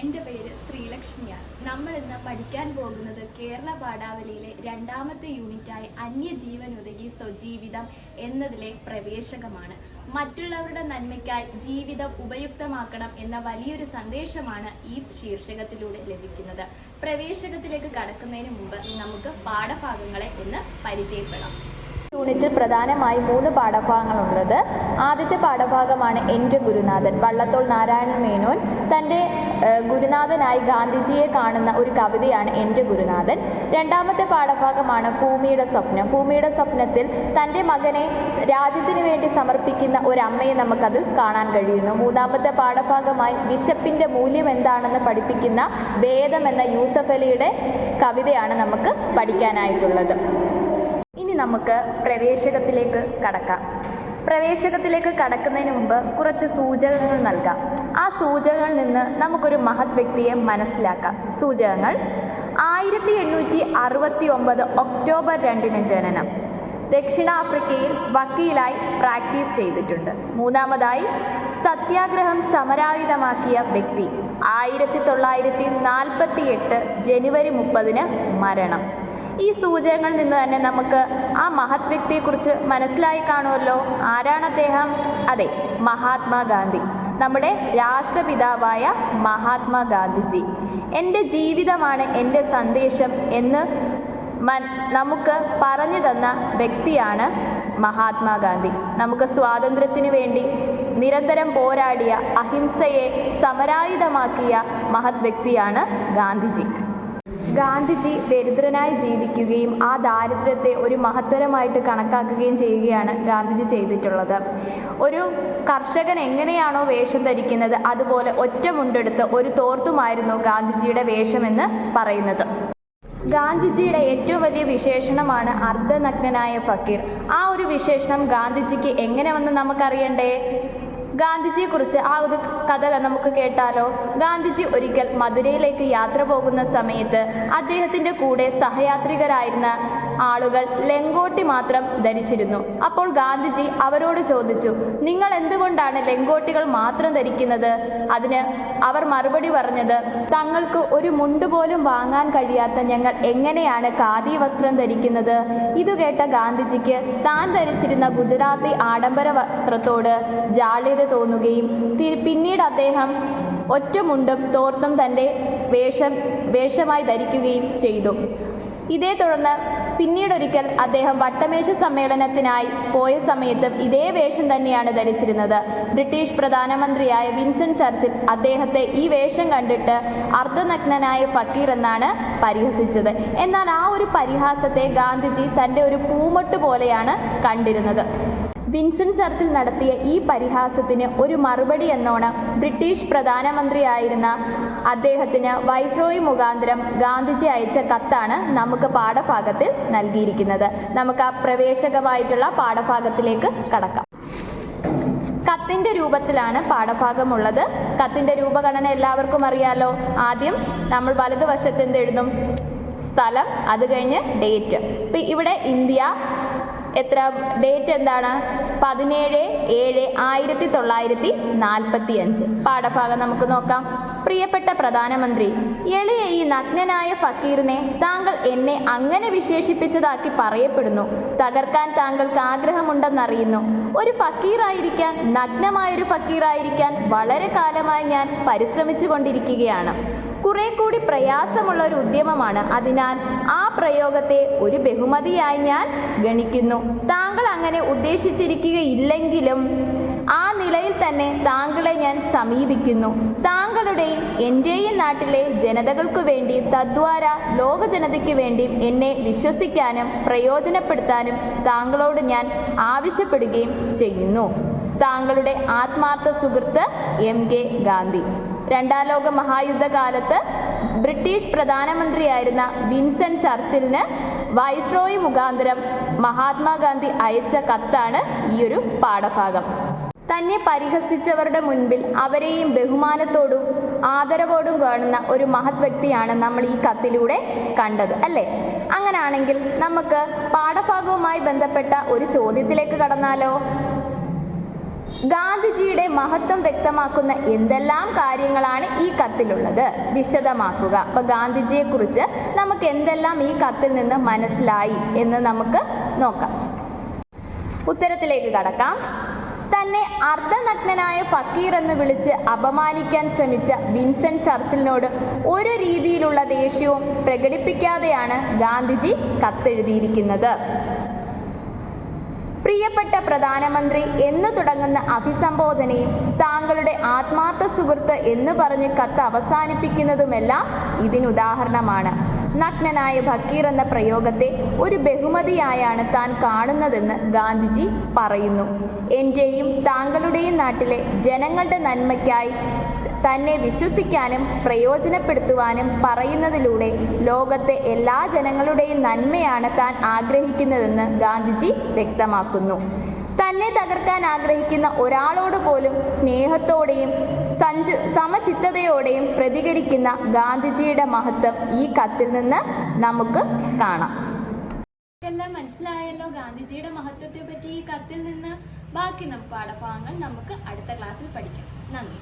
എന്റെ പേര് ശ്രീലക്ഷ്മിയാണ്. നമ്മൾ ഇന്ന് പഠിക്കാൻ പോകുന്നത് കേരള പാഠാവലിയിലെ രണ്ടാമത്തെ യൂണിറ്റായ അന്യജീവൻ ഒതുകി സ്വജീവിതം എന്നതിലെ പ്രവേശകമാണ്. മറ്റുള്ളവരുടെ നന്മയ്ക്കായി ജീവിതം ഉപയുക്തമാക്കണം എന്ന വലിയൊരു സന്ദേശമാണ് ഈ ശീർഷകത്തിലൂടെ ലഭിക്കുന്നത്. പ്രവേശകത്തിലേക്ക് കടക്കുന്നതിന് മുമ്പ് നമുക്ക് പാഠഭാഗങ്ങളെ ഒന്ന് പരിചയപ്പെടാം. യൂണിറ്റിൽ പ്രധാനമായി മൂന്ന് പാഠഭാഗങ്ങളുള്ളത്. ആദ്യത്തെ പാഠഭാഗമാണ് എന്റെ ഗുരുനാഥൻ. വള്ളത്തോൾ നാരായണൻ മേനോൻ. തന്റെ ഗുരുനാഥനായി ഗാന്ധിജിയെ കാണുന്ന ഒരു കവിതയാണ് എന്റെ ഗുരുനാഥൻ. രണ്ടാമത്തെ പാഠഭാഗമാണ് ഭൂമിയുടെ സ്വപ്നം. ഭൂമിയുടെ സ്വപ്നത്തിൽ തന്റെ മകനെ രാജ്യത്തിന് വേണ്ടി സമർപ്പിക്കുന്ന ഒരു അമ്മയെ നമുക്കതിൽ കാണാൻ കഴിയുന്നു. മൂന്നാമത്തെ പാഠഭാഗമായി ബിഷപ്പിന്റെ മൂല്യം എന്താണെന്ന് പഠിപ്പിക്കുന്ന വേദം എന്ന യൂസഫ് അലിയുടെ കവിതയാണ് നമുക്ക് പഠിക്കാനായിട്ടുള്ളത്. നമുക്ക് പ്രവേശകത്തിലേക്ക് കടക്കാം. പ്രവേശകത്തിലേക്ക് കടക്കുന്നതിന് മുമ്പ് കുറച്ച് സൂചകങ്ങൾ നൽകാം. ആ സൂചകങ്ങളിൽ നിന്ന് നമുക്കൊരു മഹത് വ്യക്തിയെ മനസ്സിലാക്കാം. സൂചകങ്ങൾ ആയിരത്തി എണ്ണൂറ്റി അറുപത്തി ഒമ്പത് ഒക്ടോബർ രണ്ടിന് ജനനം. ദക്ഷിണാഫ്രിക്കയിൽ വക്കീലായി പ്രാക്ടീസ് ചെയ്തിട്ടുണ്ട്. മൂന്നാമതായി സത്യാഗ്രഹം സമരായുധമാക്കിയ വ്യക്തി. ആയിരത്തി തൊള്ളായിരത്തി നാൽപ്പത്തി എട്ട് ജനുവരി മുപ്പതിന് മരണം. ഈ സൂചകങ്ങളിൽ നിന്ന് തന്നെ നമുക്ക് ആ മഹത് വ്യക്തിയെക്കുറിച്ച് മനസ്സിലായി കാണുമല്ലോ. ആരാണ് അദ്ദേഹം? അതെ മഹാത്മാഗാന്ധി നമ്മുടെ രാഷ്ട്രപിതാവായ മഹാത്മാഗാന്ധിജി എന്റെ ജീവിതമാണ് എന്റെ സന്ദേശം എന്ന് മൻ നമുക്ക് പറഞ്ഞു തന്ന വ്യക്തിയാണ് മഹാത്മാഗാന്ധി നമുക്ക് സ്വാതന്ത്ര്യത്തിന് വേണ്ടി നിരന്തരം പോരാടിയ അഹിംസയെ സമരായുധമാക്കിയ മഹത് വ്യക്തിയാണ് ഗാന്ധിജി. ഗാന്ധിജി ദരിദ്രനായി ജീവിക്കുകയും ആ ദാരിദ്ര്യത്തെ ഒരു മഹത്തരമായിട്ട് കണക്കാക്കുകയും ചെയ്യുകയാണ് ഗാന്ധിജി ചെയ്തിട്ടുള്ളത്. ഒരു കർഷകൻ എങ്ങനെയാണോ വേഷം ധരിക്കുന്നത് അതുപോലെ ഒറ്റ മുണ്ടെടുത്ത് ഒരു തോർത്തുമായിരുന്നു ഗാന്ധിജിയുടെ വേഷമെന്ന് പറയുന്നത്. ഗാന്ധിജിയുടെ ഏറ്റവും വലിയ വിശേഷണമാണ് അർദ്ധനഗ്നനായ ഫക്കീർ. ആ ഒരു വിശേഷണം ഗാന്ധിജിക്ക് എങ്ങനെ വന്ന് നമുക്കറിയണ്ടേ? ഗാന്ധിജിയെക്കുറിച്ച് ആ ഒരു കഥ നമുക്ക് കേട്ടാലോ? ഗാന്ധിജി ഒരിക്കൽ മധുരയിലേക്ക് യാത്ര പോകുന്ന സമയത്ത് അദ്ദേഹത്തിന്റെ കൂടെ സഹയാത്രികരായിരുന്ന ആളുകൾ ലെങ്കോട്ടി മാത്രം ധരിച്ചിരുന്നു. അപ്പോൾ ഗാന്ധിജി അവരോട് ചോദിച്ചു നിങ്ങൾ എന്തുകൊണ്ടാണ് ലെങ്കോട്ടികൾ മാത്രം ധരിക്കുന്നത്? അതിന് അവർ മറുപടി പറഞ്ഞത് തങ്ങൾക്ക് ഒരു മുണ്ട് പോലും വാങ്ങാൻ കഴിയാത്ത ഞങ്ങൾ എങ്ങനെയാണ് ഖാദി വസ്ത്രം ധരിക്കുന്നത്? ഇത് കേട്ട ഗാന്ധിജിക്ക് താൻ ധരിച്ചിരുന്ന ഗുജറാത്തി ആഡംബര വസ്ത്രത്തോട് ജാള്യത തോന്നുകയും പിന്നീട് അദ്ദേഹം ഒറ്റമുണ്ടും തോർത്തും തന്റെ വേഷം വേഷമായി ധരിക്കുകയും ചെയ്തു. ഇതേ തുടർന്ന് പിന്നീടൊരിക്കൽ അദ്ദേഹം വട്ടമേശ സമ്മേളനത്തിനായി പോയ സമയത്തും ഇതേ വേഷം തന്നെയാണ് ധരിച്ചിരുന്നത്. ബ്രിട്ടീഷ് പ്രധാനമന്ത്രിയായ വിൻസെന്റ് ചർച്ചിൽ അദ്ദേഹത്തെ ഈ വേഷം കണ്ടിട്ട് അർദ്ധനഗ്നനായ ഫക്കീർ എന്നാണ് പരിഹസിച്ചത്. എന്നാൽ ആ ഒരു പരിഹാസത്തെ ഗാന്ധിജി തന്റെ ഒരു പൂമൊട്ട് പോലെയാണ് കണ്ടിരുന്നത്. വിൻസെന്റ് ചർച്ചിൽ നടത്തിയ ഈ പരിഹാസത്തിന് ഒരു മറുപടി എന്നോണം ബ്രിട്ടീഷ് പ്രധാനമന്ത്രിയായിരുന്ന അദ്ദേഹത്തിന് വൈസ്രോയി മുഖാന്തരം ഗാന്ധിജി അയച്ച കത്താണ് നമുക്ക് പാഠഭാഗത്തിൽ നൽകിയിരിക്കുന്നത്. നമുക്ക് ആ പ്രവേശകമായിട്ടുള്ള പാഠഭാഗത്തിലേക്ക് കടക്കാം. കത്തിന്റെ രൂപത്തിലാണ് പാഠഭാഗമുള്ളത്. കത്തിന്റെ രൂപഘടന എല്ലാവർക്കും അറിയാലോ. ആദ്യം നമ്മൾ വലതുവശത്ത് എന്ത് എഴുതും സ്ഥലം അത് കഴിഞ്ഞ് ഡേറ്റ്. ഇപ്പം ഇവിടെ ഇന്ത്യ എത്ര? ഡേറ്റ് എന്താണ്? പതിനേഴ് ഏഴ് ആയിരത്തി തൊള്ളായിരത്തി നാൽപ്പത്തി അഞ്ച് പാഠഭാഗം നമുക്ക് നോക്കാം. പ്രിയപ്പെട്ട പ്രധാനമന്ത്രി എളിയ ഈ നഗ്നനായ ഫക്കീറിനെ താങ്കൾ എന്നെ അങ്ങനെ വിശേഷിപ്പിച്ചതാക്കി പറയപ്പെടുന്നു. തകർക്കാൻ താങ്കൾക്ക് ആഗ്രഹമുണ്ടെന്നറിയുന്നു. ഒരു ഫക്കീറായിരിക്കാൻ നഗ്നമായൊരു ഫക്കീറായിരിക്കാൻ വളരെ കാലമായി ഞാൻ പരിശ്രമിച്ചു കൊണ്ടിരിക്കുകയാണ് കുറെ കൂടി പ്രയാസമുള്ള ഒരു ഉദ്യമമാണ്. അതിനാൽ ആ പ്രയോഗത്തെ ഒരു ബഹുമതിയായി ഞാൻ ഗണിക്കുന്നു. താങ്കൾ അങ്ങനെ ഉദ്ദേശിച്ചിരിക്കുകയില്ലെങ്കിലും ആ നിലയിൽ തന്നെ താങ്കളെ ഞാൻ സമീപിക്കുന്നു. താങ്കളുടെയും എന്റെയും നാട്ടിലെ ജനതകൾക്ക് വേണ്ടി തദ്വാര ലോക ജനതയ്ക്ക് വേണ്ടി എന്നെ വിശ്വസിക്കാനും പ്രയോജനപ്പെടുത്താനും താങ്കളോട് ഞാൻ ആവശ്യപ്പെടുകയും ചെയ്യുന്നു. താങ്കളുടെ ആത്മാർത്ഥ സുഹൃത്ത് എം കെ ഗാന്ധി. രണ്ടാം ലോക മഹായുദ്ധകാലത്ത് ബ്രിട്ടീഷ് പ്രധാനമന്ത്രിയായിരുന്ന വിൻസെന്റ് ചർച്ചിലിന് വൈസ്രോയി മുഖാന്തരം മഹാത്മാഗാന്ധി അയച്ച കത്താണ് ഈ ഒരു പാഠഭാഗം. തന്നെ പരിഹസിച്ചവരുടെ മുൻപിൽ അവരെയും ബഹുമാനത്തോടും ആദരവോടും കാണുന്ന ഒരു മഹത് വ്യക്തിയാണ് നമ്മൾ ഈ കത്തിലൂടെ കണ്ടത് അല്ലേ? അങ്ങനെയാണെങ്കിൽ നമുക്ക് പാഠഭാഗവുമായി ബന്ധപ്പെട്ട ഒരു ചോദ്യത്തിലേക്ക് കടന്നാലോ? ഗാന്ധിജിയുടെ മഹത്വം വ്യക്തമാക്കുന്ന എന്തെല്ലാം കാര്യങ്ങളാണ് ഈ കത്തിലുള്ളത്? വിശദമാക്കുക. അപ്പൊ ഗാന്ധിജിയെ കുറിച്ച് നമുക്ക് എന്തെല്ലാം ഈ കത്തിൽ നിന്ന് മനസ്സിലായി എന്ന് നമുക്ക് നോക്കാം. ഉത്തരത്തിലേക്ക് കടക്കാം. തന്നെ അർദ്ധനഗ്നനായ ഫക്കീർ എന്ന് വിളിച്ച് അപമാനിക്കാൻ ശ്രമിച്ച വിൻസെന്റ് ചർച്ചിലിനോട് ഒരു രീതിയിലുള്ള ദേഷ്യവും പ്രകടിപ്പിക്കാതെയാണ് ഗാന്ധിജി കത്തെഴുതിയിരിക്കുന്നത്. പ്രിയപ്പെട്ട പ്രധാനമന്ത്രി എന്ന് തുടങ്ങുന്ന അഭിസംബോധനയും താങ്കളുടെ ആത്മാർത്ഥ സുഹൃത്ത് എന്ന് പറഞ്ഞ് കത്ത് അവസാനിപ്പിക്കുന്നതുമെല്ലാം ഇതിനുദാഹരണമാണ് നഗ്നനായ ഭക്കീർ എന്ന പ്രയോഗത്തെ ഒരു ബഹുമതിയായാണ് താൻ കാണുന്നതെന്ന് ഗാന്ധിജി പറയുന്നു. എന്റെയും താങ്കളുടെയും നാട്ടിലെ ജനങ്ങളുടെ നന്മയ്ക്കായി തന്നെ വിശ്വസിക്കാനും പ്രയോജനപ്പെടുത്തുവാനും പറയുന്നതിലൂടെ ലോകത്തെ എല്ലാ ജനങ്ങളുടെയും നന്മയാണ് താൻ ആഗ്രഹിക്കുന്നതെന്ന് ഗാന്ധിജി വ്യക്തമാക്കുന്നു. തന്നെ തകർക്കാൻ ആഗ്രഹിക്കുന്ന ഒരാളോട് പോലും സ്നേഹത്തോടെയും സഞ്ചു സമചിത്തതയോടെയും പ്രതികരിക്കുന്ന ഗാന്ധിജിയുടെ മഹത്വം ഈ കത്തിൽ നിന്ന് നമുക്ക് കാണാം. എല്ലാം മനസ്സിലായല്ലോ? ഗാന്ധിജിയുടെ മഹത്വത്തെ പറ്റി ഈ കത്തിൽ നിന്ന് ബാക്കി പാഠഭാഗങ്ങൾ നമുക്ക് അടുത്ത ക്ലാസ്സിൽ പഠിക്കാം. നന്ദി.